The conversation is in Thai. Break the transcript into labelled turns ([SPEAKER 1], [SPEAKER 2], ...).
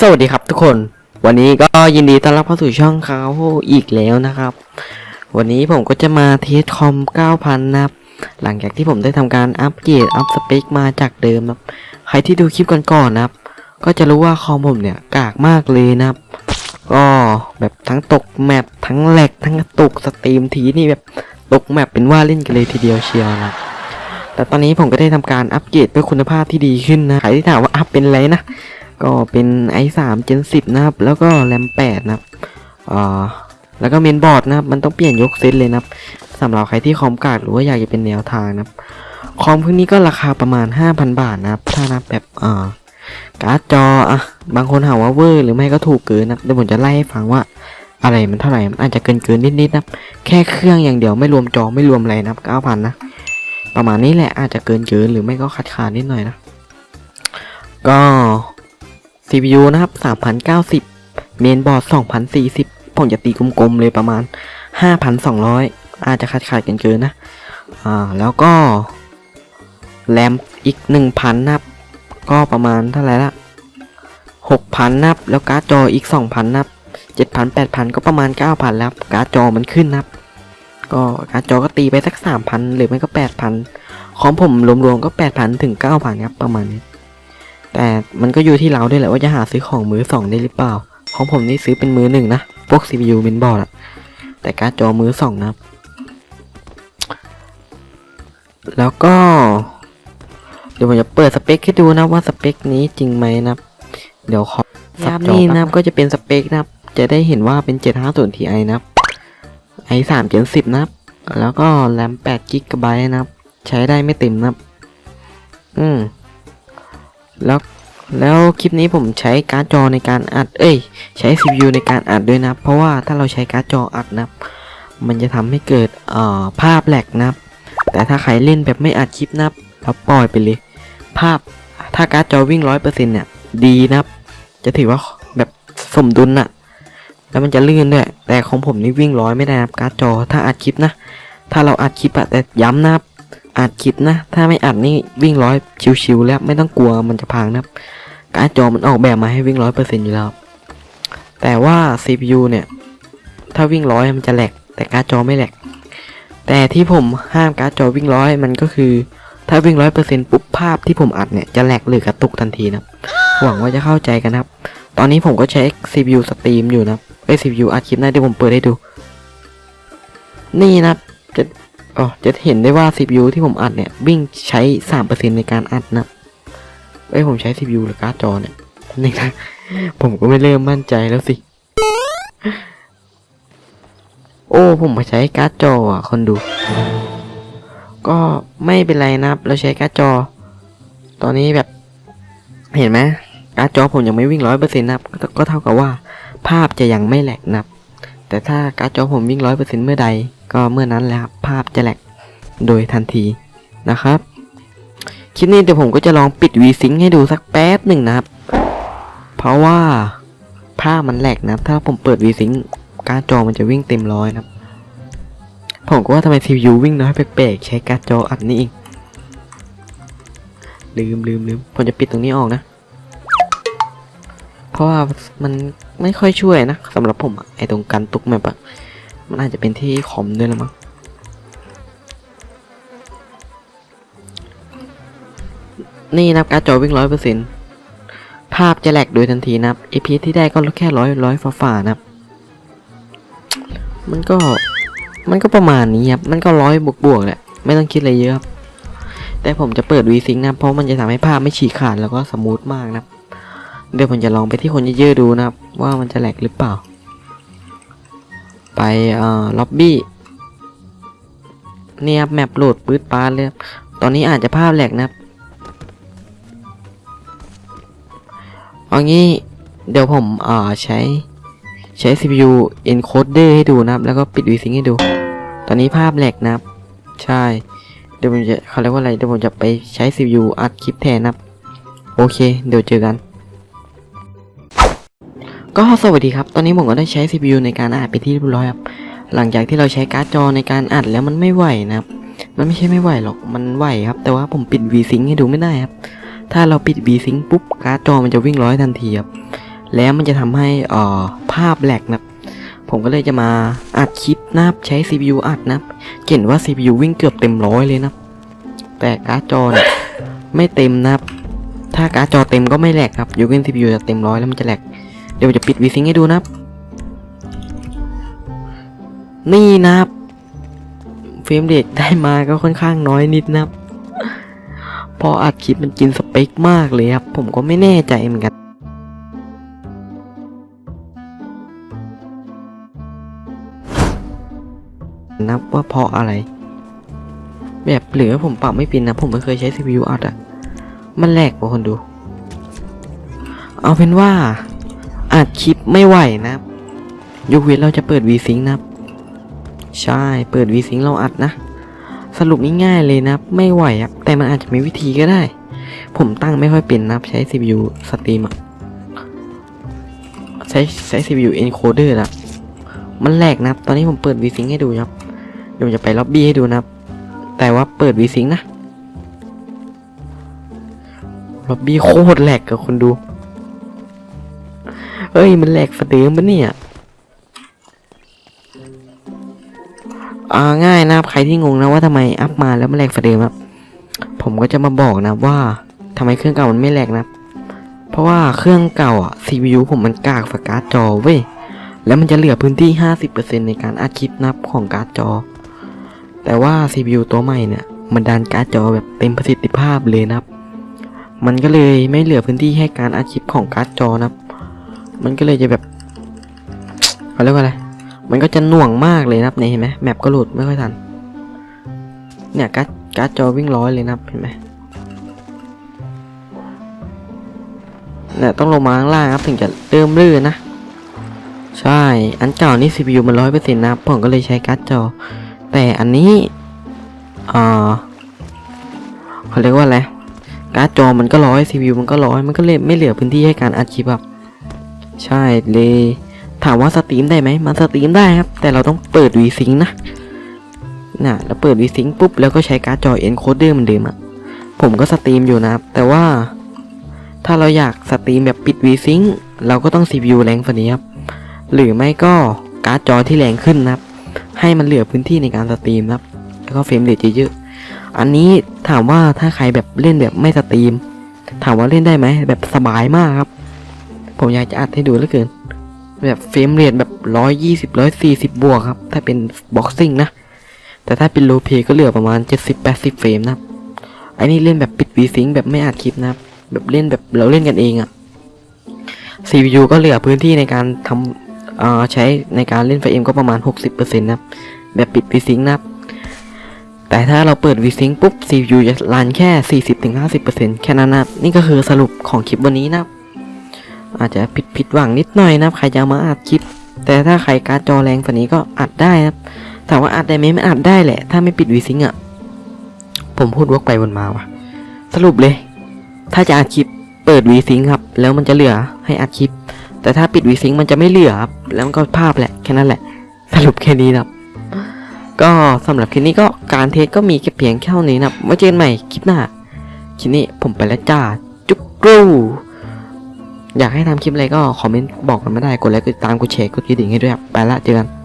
[SPEAKER 1] สวัสดีครับทุกคน วันนี้ก็ยินดีต้อนรับเข้าสู่ช่องเขาอีกแล้วนะครับ วันนี้ผมก็จะมาเทสคอม 9,000 นะครับ หลังจากที่ผมได้ทำการอัปเกรดอัพสเปคมาจากเดิมนะครับ ใครที่ดูคลิปก่อนๆนะครับ ก็จะรู้ว่าคอมผมเนี่ยกากมากเลยนะครับ ก็แบบทั้งตกแมปทั้งแหลกทั้งตกสตรีมทีนี่แบบตกแมปเป็นว่าเล่นกันเลยทีเดียวเชียวนะแต่ตอนนี้ผมก็ได้ทำการอัปเกรดเพื่อคุณภาพที่ดีขึ้นนะ ใครที่ถามว่าอัพเป็นไรนะ ก็เป็น i3 Gen 10 นะครับ แล้วก็แรม8นะครับอ่าแล้วก็เมนบอร์ดนะครับ มันต้องเปลี่ยนยกเซตเลยนะครับสำหรับใครที่คอมกากหรือว่าอยากจะเป็นแนวทางนะครับ คอมพวกนี้ก็ราคาประมาณ 5,000 บาทนะครับ ถ้านับแบบอ่าการ์ดจออะบางคนหาว่าเวอร์หรือไม่ก็ถูกเกินนะเดี๋ยวผมจะไล่ให้ฟังว่าอะไรมันเท่าไหร่มันอาจจะเกินเกินนิดๆนะครับแค่เครื่องอย่างเดียวไม่รวมจอไม่รวมอะไรนะครับ9,000นะประมาณนี้แหละอาจจะเกินเกินหรือไม่ก็ขาดขาดนิดหน่อยนะ ก็ CPU นะครับ 3,090 เมนบอร์ด 2,040 ผมจะตีกลมๆเลยประมาณ 5,200 อาจจะขาดขาดๆกันเกินๆนะ อ่า แล้วก็ แรมอีก 1,000 นะครับ ก็ประมาณเท่าไหร่ละ 6,000นับ แล้วการ์ดจออีก 2,000นับ 7,000 8,000 ก็ประมาณ 9,000 แล้ว การ์ดจอมันขึ้นนับ ก็การ์ดจอก็ตีไปสัก 3,000 หรือไม่ก็ 8,000 ของผมรวมๆก็ 8,000 ถึง 9,000 ครับ ประมาณนี้ แต่มันก็อยู่ที่เราด้วยแหละว่าจะหาซื้อของมือสองได้หรือเปล่า ของผมนี่ซื้อเป็นมือหนึ่งนะ พวก CPU เมนบอร์ดอะแต่การ์ดจอมือสองนะครับแล้วก็ เดี๋ยวผมจะเปิดสเปคให้ดูนะว่าสเปคนี้จริงไหมนะครับเดี๋ยวขอสับนี่นะครับก็จะเป็นสเปคนะครับจะได้เห็นว่าเป็น 750 Ti นะครับ i3 Gen 10นะครับแล้วก็แรม8 GB นะครับ ใช้ได้ไม่เต็มนะครับอืม แล้วแล้วคลิปนี้ผมใช้การ์ดจอในการอัด เอ้ย ใช้ CPU ในการอัดด้วยนะ เพราะว่าถ้าเราใช้การ์ดจออัดนะ มันจะทำให้เกิดเอ่อภาพแหลกนะ แต่ถ้าใครเล่นแบบไม่อัดคลิปนะเราปล่อยไปเลย ภาพถ้าการ์ดจอวิ่งร้อยเปอร์เซ็นต์เนี่ยดีนะ จะถือว่าแบบสมดุลน่ะแล้วมันจะลื่นด้วย แต่ของผมนี่วิ่งร้อยไม่ได้นะการ์ดจอ ถ้าอัดคลิปนะ ถ้าเราอัดคลิปอะแต่ย้ำนะครับ อัดคลิปนะ ถ้าไม่อัดนี่วิ่งร้อยชิวๆแล้วไม่ต้องกลัวมันจะพังนะครับการ์ดจอมันออกแบบมาให้วิ่งร้อยเปอร์เซ็นต์อยู่แล้ว แต่ว่า CPU เนี่ย ถ้าวิ่งร้อยมันจะแหลก แต่การ์ดจอไม่แหลก แต่ที่ผมห้ามการ์ดจอวิ่งร้อยมันก็คือ ถ้าวิ่งร้อยเปอร์เซ็นต์ปุ๊บภาพที่ผมอัดเนี่ยจะแหลกหรือกระตุกทันทีนะหวังว่าจะเข้าใจกันนะครับ ตอนนี้ผมก็ใช้ CPU สตรีมอยู่นะไอ CPU อัดคลิปนะเดี๋ยวผมเปิดให้ดู นี่นะจะ อ๋อจะเห็นได้ว่า CPU ที่ผมอัดเนี่ย วิ่งใช้ 3%ในการอัดนะเอ้ผมใช้ CPU หรือการ์ดจอเนี่ยนี่นะ ผมก็ไม่เริ่มมั่นใจแล้วสิ โอ้ ผมมาใช้การ์ดจออะ คนดู ก็ไม่เป็นไรนะครับ เราใช้การ์ดจอ ตอนนี้แบบ เห็นไหมการ์ดจอผมยังไม่วิ่งร้อยเปอร์เซ็นต์นะครับ ก็ก็เท่ากับว่า ภาพจะยังไม่แหลกนะครับ แต่ถ้าการ์ดจอผมวิ่งร้อยเปอร์เซ็นต์เมื่อใด ก็เมื่อนั้นแหละครับภาพจะแหลกโดยทันทีนะครับ คลิปนี้เดี๋ยวผมก็จะลองปิด VSync ให้ดูสักแป๊บหนึ่งนะครับ เพราะว่าภาพมันแหลกนะครับ ถ้าผมเปิด VSync การ์ดจอมันจะวิ่งเต็มร้อยนะครับ ผมก็ว่าทำไม CPU วิ่งน้อยแปลกๆใช้การ์ดจออัดนี่เองลืมลืมลืมผมจะปิดตรงนี้ออกนะ เพราะว่ามันไม่ค่อยช่วยนะสำหรับผมไอตรงการตุกแมปอะมันอาจจะเป็นที่คอมด้วยละมั้งนี่นับการ์ดจอวิ่งร้อยเปอร์เซ็นภาพจะแหลกโดยทันทีนะครับ APS ที่ได้ก็แค่ร้อยร้อยฝ่าๆนะครับ มันก็มันก็ประมาณนี้ครับ มันก็ร้อยบวกๆแหละ ไม่ต้องคิดอะไรเยอะครับ แต่ผมจะเปิด VSync นะ เพราะมันจะทำให้ภาพไม่ฉีกขาดแล้วก็สมูทมากนะครับ เดี๋ยวผมจะลองไปที่คนเยอะๆดูนะครับ ว่ามันจะแหลกหรือเปล่า ไปเอ่อล็อบบี้เนี่ยครับแมปโหลดปื๊ดปาดเลยครับตอนนี้อาจจะภาพแหลกนะครับเอางี้เดี๋ยวผมอ่าใช้ใช้ CPU encoder ให้ดูนะครับ แล้วก็ปิด VSync ให้ดู ตอนนี้ภาพแหลกนะครับ ใช่ เดี๋ยวผมจะเขาเรียกว่าอะไร เดี๋ยวผมจะไปใช้ CPU อัดคลิปแทนนะครับ โอเค เดี๋ยวเจอกัน ก็สวัสดีครับ ตอนนี้ผมก็ได้ใช้ CPU ในการอัดไปที่เรียบร้อยครับ หลังจากที่เราใช้การ์ดจอในการอัดแล้วมันไม่ไหวนะครับ มันไม่ใช่ไม่ไหวหรอก มันไหวครับ แต่ว่าผมปิด VSync ให้ดูไม่ได้ครับ ถ้าเราปิด VSync ปุ๊บ การ์ดจอมันจะวิ่งร้อยทันทีครับ แล้วมันจะทำให้อ่อภาพแหลกนะครับ ผมก็เลยจะมาอัดคลิปนะครับ ใช้ CPU อัดนะครับเห็นว่า CPU วิ่งเกือบเต็มร้อยเลยนะครับแต่การ์ดจอเนี่ยไม่เต็มนะครับ ถ้าการ์ดจอเต็มก็ไม่แหลกครับยกเว้น CPU จะเต็มร้อยแล้วมันจะแหลก เดี๋ยวจะปิด VSync ให้ดูนะครับ นี่นะครับเฟรมเรทได้มาก็ค่อนข้างน้อยนิดนะครับ พออัดคลิปมันกินสเปคมากเลยครับ ผมก็ไม่แน่ใจเหมือนกันนับว่าเพราะอะไร แบบหรือว่าผมปรับไม่เป็นนะ ผมไม่เคยใช้ CPU อัดอะมันแหลกกว่าคนดู เอาเป็นว่า อัดคลิปไม่ไหวนะ ยกเว้นเราจะเปิด VSync นะครับใช่ เปิด VSync เราอัดนะ สรุปง่ายๆเลยนะ ไม่ไหวครับ แต่มันอาจจะมีวิธีก็ได้ ผมตั้งไม่ค่อยเป็นนะใช้ CPU สตรีมอะใช้ใช้ CPU encoder อะมันแหลกนะตอนนี้ผมเปิด VSync ให้ดูครับ เดี๋ยวผมจะไปล็อบบี้ให้ดูนะ แต่ว่าเปิด VSync นะล็อบบี้โคตรแหลกกับคนดู เฮ้ยมันแหลกสะเดิมปะเนี่ยอ่าง่ายนะครับใครที่งงนะว่าทำไมอัพมาแล้วมันแหลกสะเดิมครับผมก็จะมาบอกนะว่าทำไมเครื่องเก่ามันไม่แหลกนะ เพราะว่าเครื่องเก่าอะ CPU ผมมันกากฝาการ์ดจอเว้ยแล้วมันจะเหลือพื้นที่ 50%ในการอัดคลิปนับของการ์ดจอ แต่ว่า CPU ตัวใหม่เนี่ย มันดันการ์ดจอแบบเต็มประสิทธิภาพเลยนะครับ มันก็เลยไม่เหลือพื้นที่ให้การอัดคลิปของการ์ดจอนะครับ มันก็เลยจะแบบเขาเรียกว่าอะไร มันก็จะหน่วงมากเลยนะครับเนี่ยเห็นไหมแมปก็หลุดไม่ค่อยทัน เนี่ยการ์ดการ์ดจอวิ่งร้อยเลยนะครับเห็นไหมเนี่ยต้องลงมาข้างล่างครับถึงจะเริ่มลื่นนะ ใช่ อันเก่านี่ CPU มันร้อยเปอร์เซ็นต์นะครับผมก็เลยใช้การ์ดจอ แต่อันนี้อ่าเขาเรียกว่าอะไรการ์ดจอมันก็ร้อย CPU มันก็ร้อย มันก็เลยไม่เหลือพื้นที่ให้การอัดคลิปครับ ใช่เลยถามว่าสตรีมได้ไหมมันสตรีมได้ครับ แต่เราต้องเปิด VSync นะน่ะแล้วเปิด VSync ปุ๊บแล้วก็ใช้การ์ดจอ encoder เหมือนเดิมอะผมก็สตรีมอยู่นะครับ แต่ว่า ถ้าเราอยากสตรีมแบบปิด VSync เราก็ต้อง CPU แรงกว่านี้ครับ หรือไม่ก็การ์ดจอที่แรงขึ้นนะครับ ให้มันเหลือพื้นที่ในการสตรีมนะครับ แล้วก็เฟรมเรทเยอะๆอันนี้ถามว่าถ้าใครแบบเล่นแบบไม่สตรีม ถามว่าเล่นได้ไหมแบบสบายมากครับ ผมอยากจะอัดให้ดูเหลือเกิน แบบเฟรมเรทแบบร้อยยี่สิบร้อยสี่สิบบวกครับ ถ้าเป็นบ็อกซิ่งนะ แต่ถ้าเป็นโลเพก็เหลือประมาณเจ็ดสิบแปดสิบเฟรมนะครับไอ้นี่เล่นแบบปิดวีซิงแบบไม่อัดคลิปนะครับแบบเล่นแบบเราเล่นกันเองอะ CPU ก็เหลือพื้นที่ในการทำอ่อใช้ในการเล่นไฟเอ็มก็ประมาณ 60%นะครับแบบปิด VSync นะแต่ถ้าเราเปิด VSync ปุ๊บ CPU จะรันแค่ 40-50%แค่นั้นนะนี่ก็คือสรุปของคลิปวันนี้นะครับ อาจจะผิดผิดหวังนิดหน่อยนะครับ ใครจะมาอัดคลิป แต่ถ้าใครการจอแรงกว่านี้ก็อัดได้นะครับถามว่าอัดได้ไหมมันอัดได้แหละ ถ้าไม่ปิด VSync อะผมพูดวกไปวนมาว่ะ สรุปเลย ถ้าจะอัดคลิปเปิด VSync ครับ แล้วมันจะเหลือให้อัดคลิป แต่ถ้าปิด VSync มันจะไม่เหลือครับ แล้วมันก็ภาพแหละ แค่นั้นแหละ สรุปแค่นี้ครับ ก็สำหรับคลิปนี้ก็การเทสก็มีแค่เพียงแค่เท่านี้นะครับไว้เจอกันใหม่คลิปหน้าคลิปนี้ผมไปแล้วจ้าจุ๊กกรู อยากให้ทำคลิปอะไรก็คอมเมนต์บอกกันมาได้กดไลค์กดติดตามกดแชร์กดกระดิ่งให้ด้วยครับไปละเจอกัน